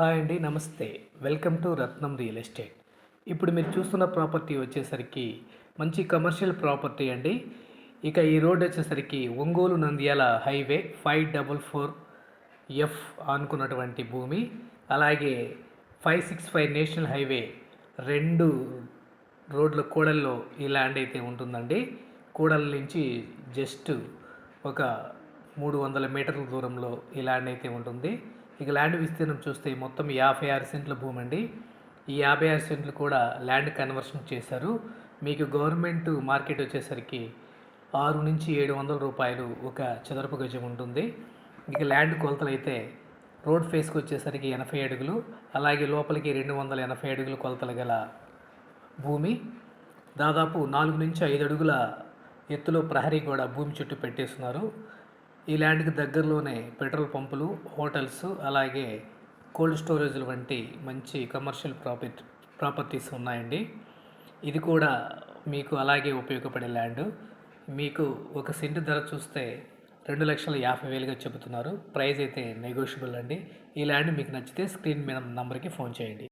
Hi అండి నమస్తే. Welcome to Ratnam real estate. ఇప్పుడు మీరు చూస్తున్న ప్రాపర్టీ వచ్చేసరికి మంచి కమర్షియల్ ప్రాపర్టీ అండి. ఇక ఈ రోడ్ వచ్చేసరికి Ongole Nandyal highway five double four F అనుకున్నటువంటి భూమి. అలాగే five six five national highway రెండు రోడ్ల కూడల్లో ఈ ల్యాండ్ అయితే ఉంటుందండి. కూడల నుంచి జస్ట్ ఒక మూడు వందల మీటర్ల దూరంలో ఈ ల్యాండ్ అయితే ఉంటుంది. ఇక ల్యాండ్ విస్తీర్ణం చూస్తే మొత్తం యాభై ఆరు సెంట్ల భూమి అండి ఈ యాభై ఆరు సెంట్లు కూడా ల్యాండ్ కన్వర్షన్ చేశారు. మీకు గవర్నమెంట్ మార్కెట్ వచ్చేసరికి ఆరు నుంచి ఏడు వందల రూపాయలు ఒక చదరపు గజం ఉంటుంది. ఇక ల్యాండ్ కొలతలు అయితే రోడ్ ఫేస్కి వచ్చేసరికి ఎనభై అడుగులు అలాగే లోపలికి రెండు వందల ఎనభై అడుగులు కొలతలు గల భూమి. దాదాపు నాలుగు నుంచి ఐదు అడుగుల ఎత్తులో ప్రహరీ కూడా భూమి చుట్టూ పెట్టేస్తున్నారు. ఈ ల్యాండ్కి దగ్గరలోనే పెట్రోల్ పంపులు హోటల్స్ అలాగే కోల్డ్ స్టోరేజ్లు వంటి మంచి కమర్షియల్ ప్రాపర్టీ ప్రాపర్టీస్ ఉన్నాయండి. ఇది కూడా మీకు అలాగే ఉపయోగపడే ల్యాండ్. మీకు ఒక సెంటు ధర చూస్తే రెండు లక్షల యాభై వేలుగా చెబుతున్నారు. ప్రైస్ అయితే నెగోషియబుల్ అండి. ఈ ల్యాండ్ మీకు నచ్చితే స్క్రీన్ మీద నంబర్కి ఫోన్ చేయండి.